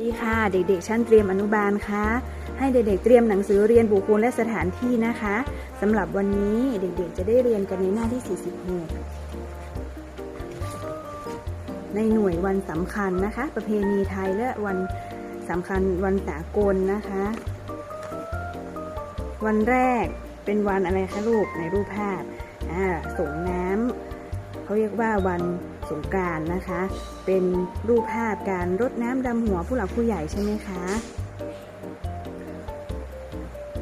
ดีค่ะ เด็กๆ ชั้นเตรียมอนุบาลค่ะให้เด็กๆ เตรียมหนังสือเรียนบุคคลและสถานที่นะคะสำหรับวันนี้เด็กๆ จะได้เรียนกันในหน้าที่ 46 ในหน่วยวันสำคัญนะคะ ประเพณีไทยและวันสำคัญวันสากลนะคะ วันแรกเป็นวันอะไรคะลูกในรูปภาพ ส่งน้ำเขาเรียกว่าวัน สงกานต์นะคะ เป็นรูปภาพการรดน้ำดำหัวผู้หลักผู้ใหญ่ใช่ไหมคะ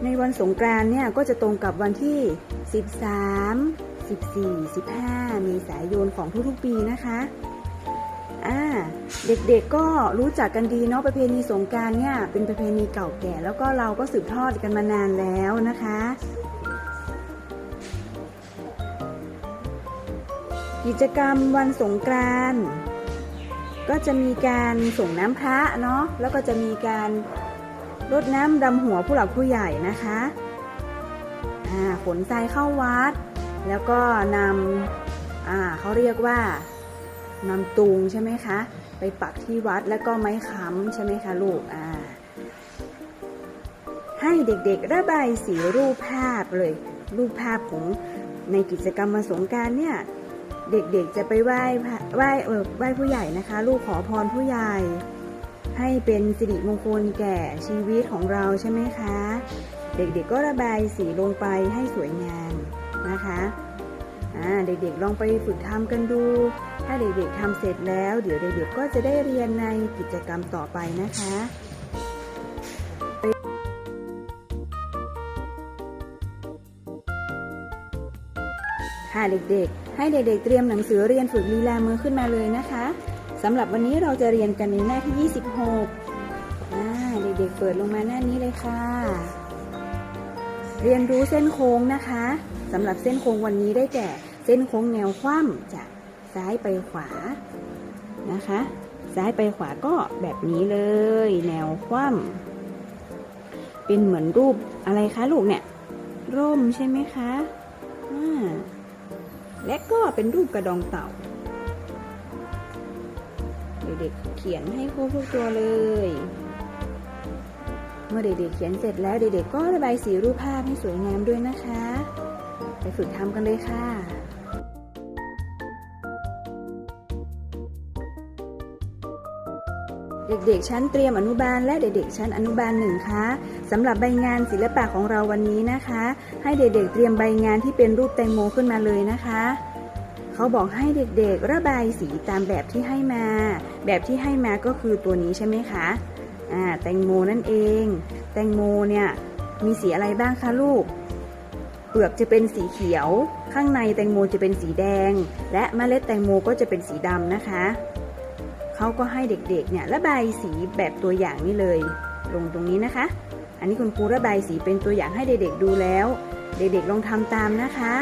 ในวันสงกรานเนี่ยก็จะตรงกับวันที่ 13 14 15 เมษายนของทุกๆปีนะคะอ่าเด็กๆก็รู้จักกันดีเนาะประเพณีสงการเนี่ยเป็นประเพณีเก่าแก่ แล้วก็เราก็สืบทอดกันมานานแล้วนะคะ กิจกรรมวันสงกรานต์ก็จะมีการส่งน้ำพระเนาะแล้วก็จะมีการรดน้ำดำหัวผู้หลักผู้ใหญ่นะคะอ่าขนทรายเข้าวัด แล้วก็นำอ่าเขาเรียกว่านำตุงใช่ไหมคะ ไปปักที่วัดแล้วก็ไม้ค้ำใช่ไหมคะลูกอ่าให้เด็กๆ ระบายสีรูปภาพเลย รูปภาพของในกิจกรรมวันสงกรารเนี่ย เด็กๆจะไปไหว้ไหว้ไหว้ผู้ใหญ่นะคะ ลูกขอพรผู้ใหญ่ ให้เป็นสิริมงคลแก่ชีวิตของเราใช่ไหมคะ เด็กๆก็ระบายสีลงไปให้สวยงามนะคะเด็กๆลองไปฝึกทำกันดู ถ้าเด็กๆทำเสร็จแล้ว เดี๋ยวเด็กๆก็จะได้เรียนในกิจกรรมต่อไปนะคะ ค่ะเด็กๆ ให้เด็กๆ เตรียมหนังสือเรียนฝึกลีลามือขึ้นมาเลยนะคะสำหรับวันนี้เราจะเรียนกันในหน้าที่ 26อ่าเด็กๆ เปิดลงมาหน้านี้เลยค่ะ เรียนรู้เส้นโค้งนะคะสำหรับเส้นโค้งวันนี้ได้แก่เส้นโค้งแนวคว่ำจากซ้ายไปขวานะคะ ซ้ายไปขวาก็แบบนี้เลย แนวคว่ำเป็นเหมือนรูปอะไรคะลูกเนี่ย ร่มใช่ไหมคะอ่า และก็เป็นรูปกระดองเต่า เด็กๆเขียนให้ครบทุกตัวเลย เมื่อเด็กๆเขียนเสร็จแล้วเด็กๆก็ระบายสีรูปภาพให้สวยงามด้วยนะคะ ไปฝึกทำกันเลยค่ะเด็กๆชั้นเตรียมอนุบาลและเด็กๆชั้นอนุบาลหนึ่งคะ สำหรับใบงานศิลปะของเราวันนี้นะคะ ให้เด็กๆเตรียมใบงานที่เป็นรูปแตงโมขึ้นมาเลยนะคะ เขาบอกให้เด็กๆ ระบายสีตามแบบที่ให้มา แบบที่ให้มาก็คือตัวนี้ใช่ไหมคะอ่าแตงโมนั่นเอง แตงโมเนี่ยมีสีอะไรบ้างคะลูก เปลือกจะเป็นสีเขียว ข้างในแตงโมจะเป็นสีแดง และเมล็ดแตงโมก็จะเป็นสีดำนะคะ เขาก็ให้เด็กๆเนี่ยระบายสีแบบตัวอย่างนี่เลย ลงตรงนี้นะคะ อันนี้คุณครูระบายสีเป็นตัวอย่างให้เด็กๆดูแล้ว เด็กๆลองทำตามนะคะ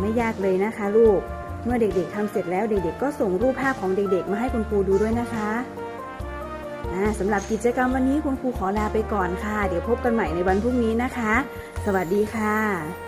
ไม่ยากเลยนะคะ ลูก เมื่อเด็กๆทำเสร็จแล้วเด็กๆ ก็ส่งรูปภาพของเด็กๆ มาให้คุณครูดูด้วยนะคะสำหรับกิจกรรมวันนี้คุณครูขอลาไปก่อนค่ะ เดี๋ยวพบกันใหม่ในวันพรุ่งนี้นะคะ สวัสดีค่ะ